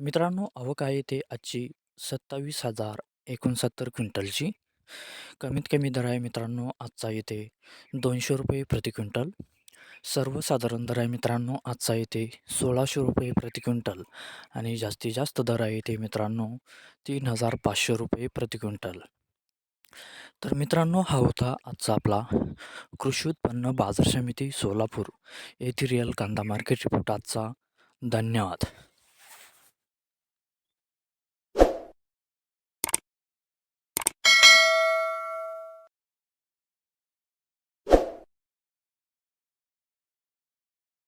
मित्रांनो आवक आहे ते आजची सत्तावीस हजार एकोणसत्तर क्विंटलची. कमीत कमी दर आहे मित्रांनो आजचा येते दोनशे रुपये प्रति क्विंटल. सर्वसाधारण दर आहे मित्रांनो आजचा येते सोळाशे रुपये प्रति क्विंटल. आणि जास्तीत जास्त दर आहे ते मित्रांनो तीन हजार पाचशे रुपये प्रति क्विंटल. तर मित्रांनो हा होता आजचा आपला कृषी उत्पन्न बाजार समिती सोलापूर येथे रिअल कांदा मार्केट रिपोर्ट आजचा. धन्यवाद.